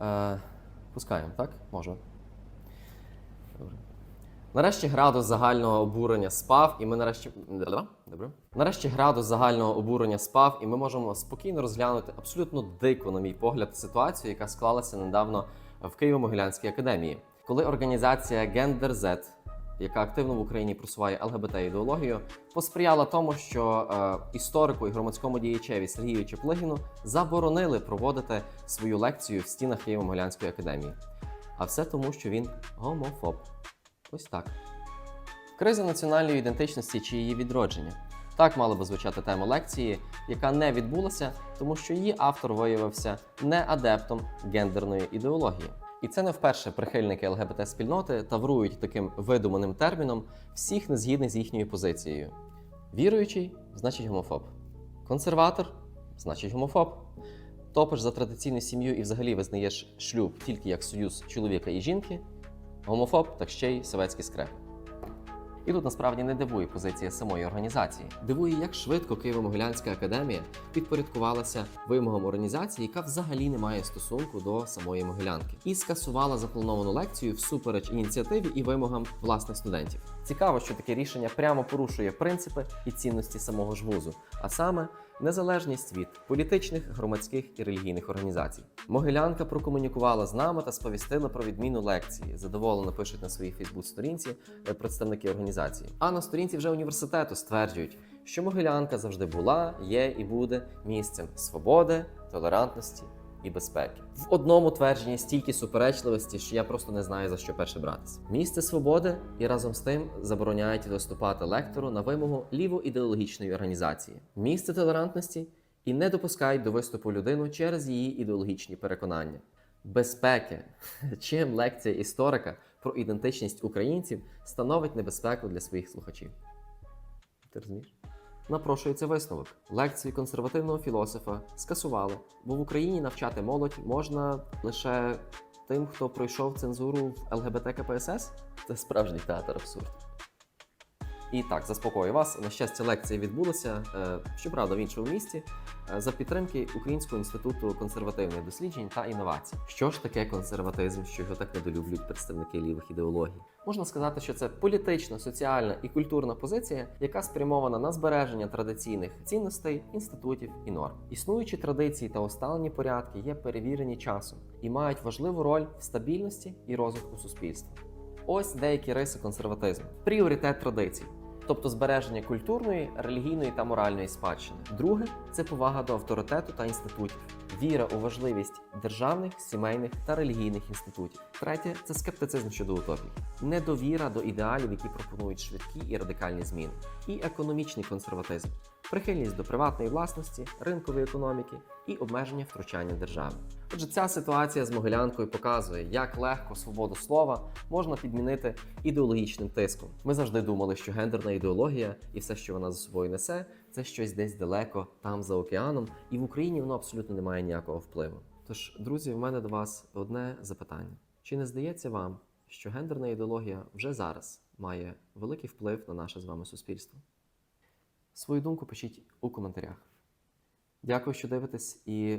Е, пускаємо, так? Може. Добре. Нарешті градус загального обурення спав, і ми нарешті. Добре. Нарешті градус загального обурення спав, і ми можемо спокійно розглянути абсолютно дику, на мій погляд, ситуацію, яка склалася недавно в Києво-Могилянській академії, коли організація Gender Z, яка активно в Україні просуває ЛГБТ ідеологію, посприяла тому, що е, історику і громадському діячеві Сергію Чеплигіну заборонили проводити свою лекцію в стінах Києво-Могилянської академії. А все тому, що він гомофоб. Ось так. Криза національної ідентичності чи її відродження. Так мала би звучати тема лекції, яка не відбулася, тому що її автор виявився не адептом гендерної ідеології. І це не вперше прихильники ЛГБТ-спільноти таврують таким видуманим терміном всіх незгідних з їхньою позицією. Віруючий значить гомофоб. Консерватор значить гомофоб. Топиш за традиційну сім'ю і взагалі визнаєш шлюб тільки як союз чоловіка і жінки. Гомофоб, так ще й советський скреп. І тут насправді не дивує позиція самої організації. Дивує, як швидко Києво-Могилянська академія підпорядкувалася вимогам організації, яка взагалі не має стосунку до самої Могилянки, і скасувала заплановану лекцію всупереч ініціативі і вимогам власних студентів. Цікаво, що таке рішення прямо порушує принципи і цінності самого ж вузу, а саме незалежність від політичних, громадських і релігійних організацій. Могилянка прокомунікувала з нами та сповістила про відміну лекції. Задоволено пишуть на своїй Фейсбук-сторінці е, представники організації. А на сторінці вже університету стверджують, що Могилянка завжди була, є і буде місцем свободи, толерантності і безпеки. В одному твердженні стільки суперечливості, що я просто не знаю за що перше братися. Місце свободи і разом з тим забороняють доступати лектору на вимогу лівоідеологічної організації. Місце толерантності і не допускають до виступу людину через її ідеологічні переконання. Безпеки. Чим лекція історика про ідентичність українців становить небезпеку для своїх слухачів? Ти розумієш? Напрошується висновок. Лекції консервативного філософа скасували, бо в Україні навчати молодь можна лише тим, хто пройшов цензуру в ЛГБТ КПСС? Це справжній театр абсурду. І так, заспокою вас. На щастя, лекція відбулася, е, щоправда, в іншому місті, е, за підтримки Українського інституту консервативних досліджень та інновацій. Що ж таке консерватизм, що його так недолюблюють представники лівих ідеологій? Можна сказати, що це політична, соціальна і культурна позиція, яка спрямована на збереження традиційних цінностей, інститутів і норм. Існуючі традиції та усталені порядки є перевірені часом і мають важливу роль в стабільності і розвитку суспільства. Ось деякі риси консерватизму: пріоритет традицій, тобто збереження культурної, релігійної та моральної спадщини. Друге це повага до авторитету та інститутів, віра у важливість державних, сімейних та релігійних інститутів. Третє це скептицизм щодо утопій, недовіра до ідеалів, які пропонують швидкі і радикальні зміни, і економічний консерватизм, прихильність до приватної власності, ринкової економіки і обмеження втручання держави. Отже, ця ситуація з Могилянкою показує, як легко свободу слова можна підмінити ідеологічним тиском. Ми завжди думали, що гендерна ідеологія і все, що вона за собою несе, це щось десь далеко, там за океаном, і в Україні воно абсолютно не має ніякого впливу. Тож, друзі, в мене до вас одне запитання: чи не здається вам, що гендерна ідеологія вже зараз має великий вплив на наше з вами суспільство? Свою думку пишіть у коментарях. Дякую, що дивитесь, і